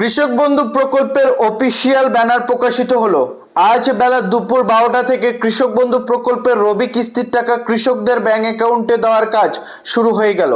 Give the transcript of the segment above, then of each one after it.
কৃষক বন্ধু প্রকল্পের অফিসিয়াল ব্যানার প্রকাশিত হলো। আজ বেলা দুপুর বারোটা থেকে কৃষক বন্ধু প্রকল্পের রবি কিস্তির টাকা কৃষকদের ব্যাংক অ্যাকাউন্টে দেওয়ার কাজ শুরু হয়ে গেল।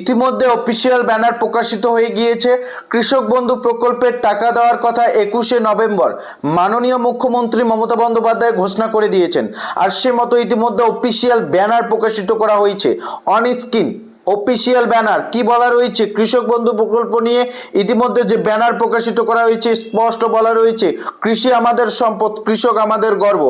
ইতিমধ্যে অফিসিয়াল ব্যানার প্রকাশিত হয়ে গিয়েছে। কৃষক বন্ধু প্রকল্পের টাকা দেওয়ার কথা একুশে নভেম্বর মাননীয় মুখ্যমন্ত্রী মমতা বন্দ্যোপাধ্যায় ঘোষণা করে দিয়েছেন। আর সে মতো ইতিমধ্যে অফিসিয়াল ব্যানার প্রকাশিত করা হয়েছে। On screen. Official banner. কি বলা রয়েছে? কৃষক বন্ধু প্রকল্প নিয়ে ইতিমধ্যে যে ব্যানার প্রকাশিত করা হয়েছে, স্পষ্ট বলা রয়েছে, কৃষি আমাদের সম্পদ, কৃষক আমাদের গর্ব।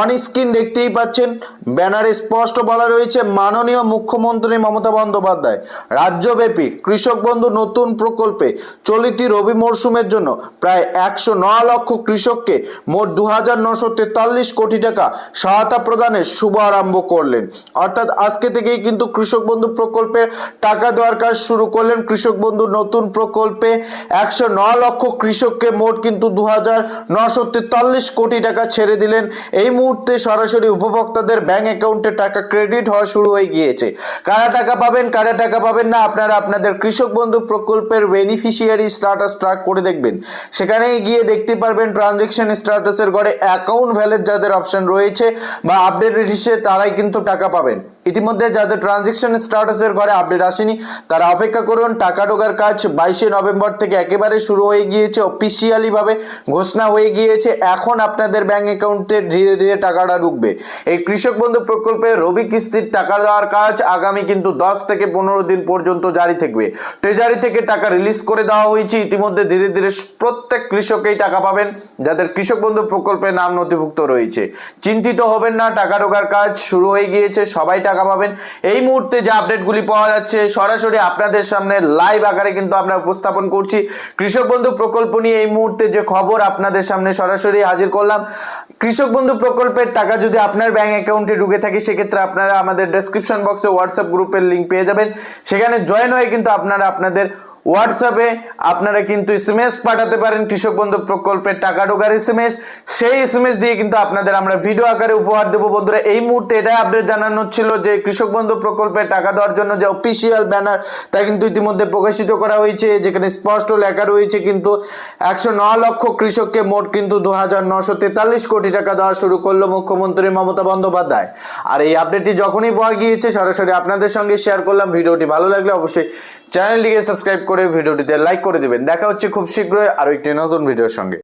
অন স্ক্রিন দেখতেই পাচ্ছেন, ব্যানারে স্পষ্ট বলা রয়েছে, মাননীয় মুখ্যমন্ত্রী মমতা বন্দ্যোপাধ্যায়, রাজ্যব্যাপী কৃষক বন্ধু নতুন প্রকল্পে চলিত রবি মরশুমের জন্য প্রায় একশো নয় লক্ষ কৃষককে মোট দু হাজার নশো তেতাল্লিশ কোটি টাকা সহায়তা প্রদানের শুভ আরম্ভ করলেন। অর্থাৎ আজকে থেকেই কিন্তু কৃষক বন্ধু প্রকল্পে টাকা দেওয়ার কাজ শুরু করলেন কৃষক বন্ধু নতুন প্রকল্পে একশো নয় লক্ষ কৃষককে মোট কিন্তু দু কোটি টাকা ছেড়ে দিলেন। এই মুহূর্তে সরাসরি উপভোক্তাদের ব্যাংক অ্যাকাউন্টে টাকা ক্রেডিট হওয়া শুরু হয়ে গিয়েছে। কারা টাকা পাবেন, কারা টাকা পাবেন না, আপনারা আপনাদের কৃষক বন্ধু প্রকল্পের বেনিফিশিয়ারি স্ট্যাটাস ট্র্যাক করে দেখবেন। সেখানে গিয়ে দেখতে পারবেন ট্রানজেকশন স্ট্যাটাসের ঘরে অ্যাকাউন্ট ভ্যালিড যাদের অপশন রয়েছে বা আপডেট এসেছে তারাই কিন্তু টাকা পাবেন। ইতিমধ্যে যাদের ট্রানজেকশন স্ট্যাটাসের ঘরে আপডেট আসেনি। তারা অপেক্ষা করুন, টাকা ঢোকার কাজ বাইশে নভেম্বর থেকে একেবারে শুরু হয়ে গিয়েছে অফিসিয়ালি ভাবে ঘোষণা হয়ে গিয়েছে। এখন আপনাদের ব্যাংক অ্যাকাউন্টে ধীরে ধীরে টাকাটা ঢুকবে। এই কৃষক বন্ধু প্রকল্পে রবি কিস্তির টাকা দেওয়ার কাজ আগামী কিন্তু দশ থেকে পনেরো দিন পর্যন্ত জারি থাকবে। ট্রেজারি থেকে টাকা রিলিজ করে দেওয়া হয়েছে। ইতিমধ্যে ধীরে ধীরে প্রত্যেক কৃষকেই টাকা পাবেন, যাদের কৃষক বন্ধু প্রকল্পে নাম নথিভুক্ত রয়েছে। চিন্তিত হবেন না, টাকা ঢোকার কাজ শুরু হয়ে গিয়েছে, সবাই টাকা পাবেন। এই মুহূর্তে যে আপডেটগুলি পাওয়া যাচ্ছে। সরাসরি আপনাদের সামনে লাইভ আকারে কিন্তু আমরা উপস্থাপন করছি। কৃষক বন্ধু প্রকল্প নিয়ে এই মুহূর্তে যে খবর আপনাদের সামনে সরাসরি হাজির করলাম। কৃষক বন্ধু প্রকল্পের টাকা যদি আপনার ব্যাংক অ্যাকাউন্টে ঢুকে থাকে, সেক্ষেত্রে আপনারা আমাদের ডেসক্রিপশন বক্সে হোয়াটসঅ্যাপ গ্রুপের লিঙ্ক পেয়ে যাবেন। সেখানে জয়েন হয়ে কিন্তু আপনারা আপনাদের হোয়াটসঅ্যাপে আপনারা কিন্তু এসএমএস পাঠাতে পারেন কৃষক বন্ধু প্রকল্পের টাকা ঢোকার এসএমএস সেই এসএমএস দিয়ে কিন্তু আপনাদের আমরা ভিডিও আকারে উপহার দেবো। বন্ধুরা, এই মুহূর্তে এটাই আপডেট জানানো ছিল যে কৃষক বন্ধু প্রকল্পে টাকা দেওয়ার জন্য যে অফিসিয়াল ব্যানার তা কিন্তু ইতিমধ্যে প্রকাশিত করা হয়েছে। যেখানে স্পষ্ট লেখা রয়েছে কিন্তু একশো লক্ষ কৃষককে মোট কিন্তু দু হাজার নশো তেতাল্লিশ কোটি টাকা দেওয়া শুরু করল মুখ্যমন্ত্রী মমতা বন্দ্যোপাধ্যায়। আর এই আপডেটটি যখনই পাওয়া গিয়েছে, সরাসরি আপনাদের সঙ্গে শেয়ার করলাম। ভিডিওটি ভালো লাগলে অবশ্যই চ্যানেলটিকে সাবস্ক্রাইব করে ভিডিওটিতে লাইক করে দিবেন। দেখা হচ্ছে খুব শীঘ্রই আরও একটি নতুন ভিডিওর সঙ্গে।